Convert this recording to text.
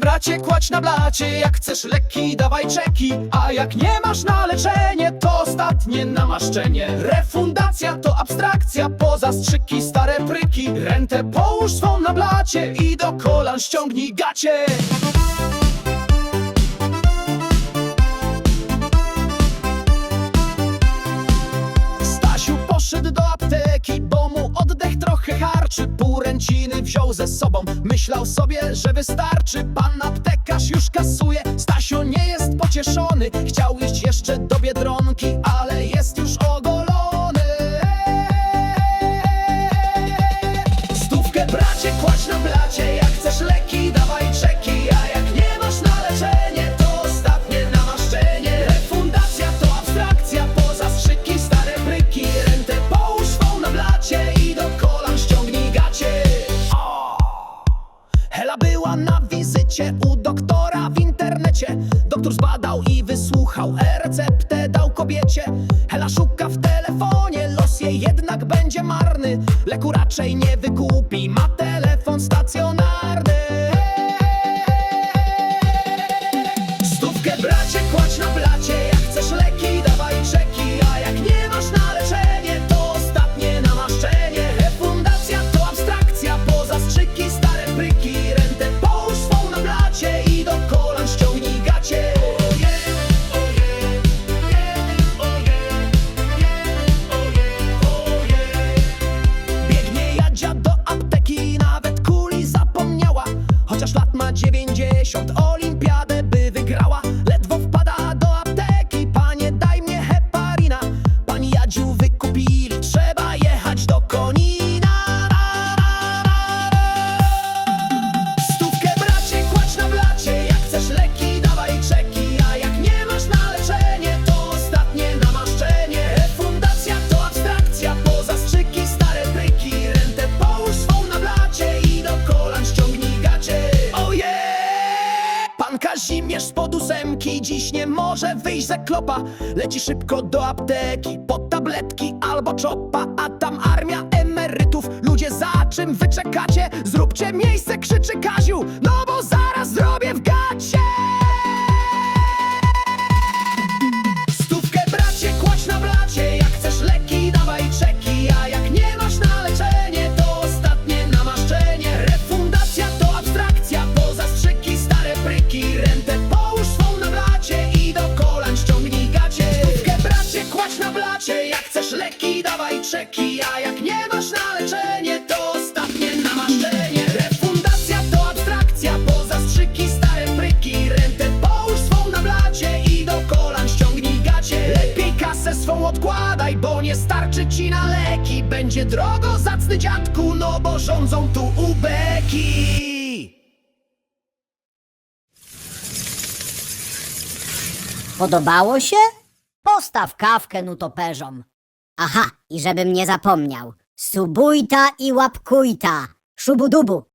bracie, kładź na blacie. Jak chcesz leki, dawaj czeki. A jak nie masz na leczenie To ostatnie namaszczenie. Refundacja to abstrakcja Po zastrzyki, stare pryki. Rentę połóż swą na blacie I do kolan ściągnij gacie trochę harczy Pół ręciny wziął ze sobą, myślał sobie, że wystarczy. Pan aptekarz już kasuje, Stasiu nie jest pocieszony. Chciał iść jeszcze do Biedronki, ale jest już ogolony. Stówkę bracie, kładź na blacie. Jak chcesz leki, kobiecie Hela szuka w telefonie Los jej jednak będzie marny. Leku raczej nie wykupi Ma telefon stacjonarny 90 Olimpiadę Kazimierz spod ósemki Dziś nie może wyjść ze klopa. Leci szybko do apteki Po tabletki albo czopa A tam armia emerytów. Ludzie za czym wyczekacie? Zróbcie miejsce, krzyczy Kaziu swą odkładaj Bo nie starczy ci na leki Będzie drogo zacny dziadku No bo rządzą tu ubeki Podobało się? Postaw kawkę nutoperzom. Aha, i żebym nie zapomniał. Subujta i łapkujta. Szubudubu.